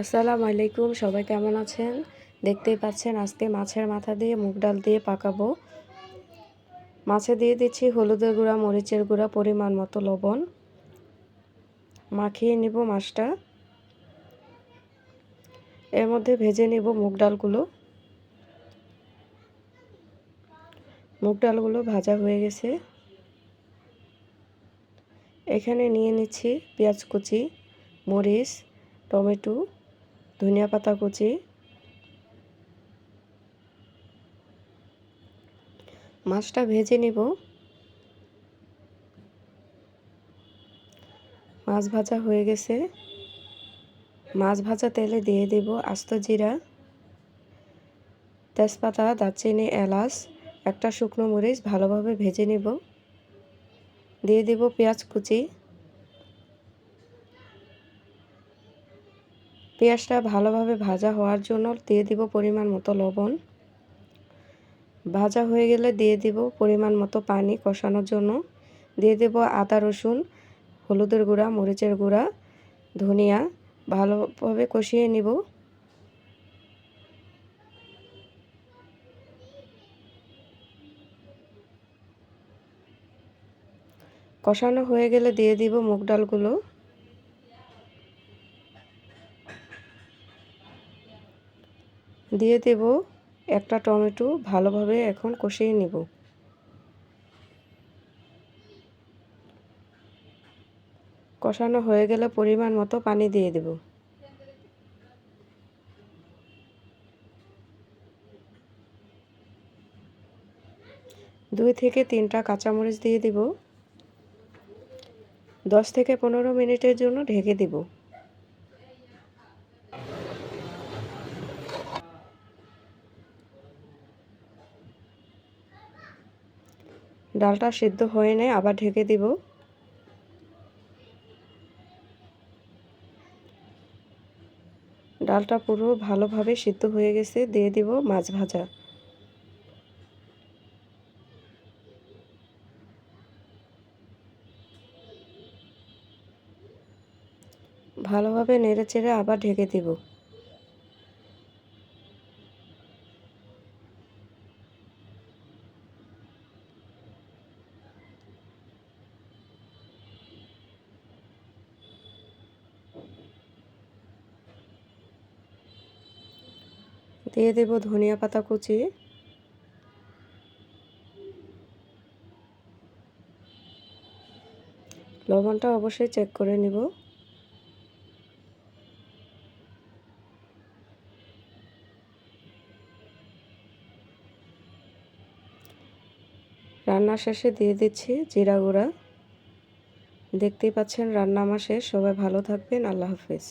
আসসালামু আলাইকুম, সবাই কেমন আছেন? দেখতেই পাচ্ছেন, আজকে মাছের মাথা দিয়ে মুগ ডাল দিয়ে পাকাবো। মাছে দিয়ে দিচ্ছি হলুদের গুঁড়া, মরিচের গুঁড়া, পরিমাণ মতো লবণ। মাখিয়ে নিব মাছটা। এর মধ্যে ভেজে নিব মুগ ডালগুলো। মুগ ডালগুলো ভাজা হয়ে গেছে। এখানে নিয়ে নিচ্ছি পেঁয়াজ কুচি, মরিচ, টমেটো ধনিয়া পাতা কুচি, মাছটা ভেজে নিব। মাছ ভাজা হয়ে গেছে। মাছ ভাজা তেলে দিয়ে দেব আস্ত জিরা, তেজপাতা, দারচিনি, এলাচ, একটা শুকনো মরিচ ভালোভাবে ভেজে নেব। দিয়ে দেব পেঁয়াজ কুচি। পেঁয়াজটা ভালোভাবে ভাজা হওয়ার জন্য দিয়ে দিব পরিমাণ মতো লবণ। ভাজা হয়ে গেলে দিয়ে দিব পরিমাণ মতো পানি কষানোর জন্য। দিয়ে দেব আদা, রসুন, হলুদের গুঁড়া, মরিচের গুঁড়া, ধনিয়া, ভালোভাবে কষিয়ে নিব। কষানো হয়ে গেলে দিয়ে দিব মুগ ডালগুলো। দিয়ে দেব একটা টমেটো ভালোভাবে এখন কষিয়ে নিব। কষানো হয়ে গেলে পরিমাণ মতো পানি দিয়ে দেব। দুই থেকে তিনটা কাঁচামরিচ দিয়ে দিব। দশ থেকে পনেরো মিনিটের জন্য ঢেকে দিব। ডালটা সিদ্ধ হয়ে নেয় আবার ঢেকে দিব। ডালটা পুরো ভালোভাবে সিদ্ধ হয়ে গেছে, দিয়ে দিব মাছ ভাজা। ভালোভাবে নেড়ে চেড়ে আবার ঢেকে দিব। দিয়ে দেব ধনিয়া পাতা কুচি। লবণটা অবশ্যই চেক করে নিব। রান্না শেষে দিয়ে দিচ্ছি জিরা গুঁড়া। দেখতেই পাচ্ছেন রান্না আমার শেষ। সবাই ভালো থাকবেন। আল্লাহ হাফেজ।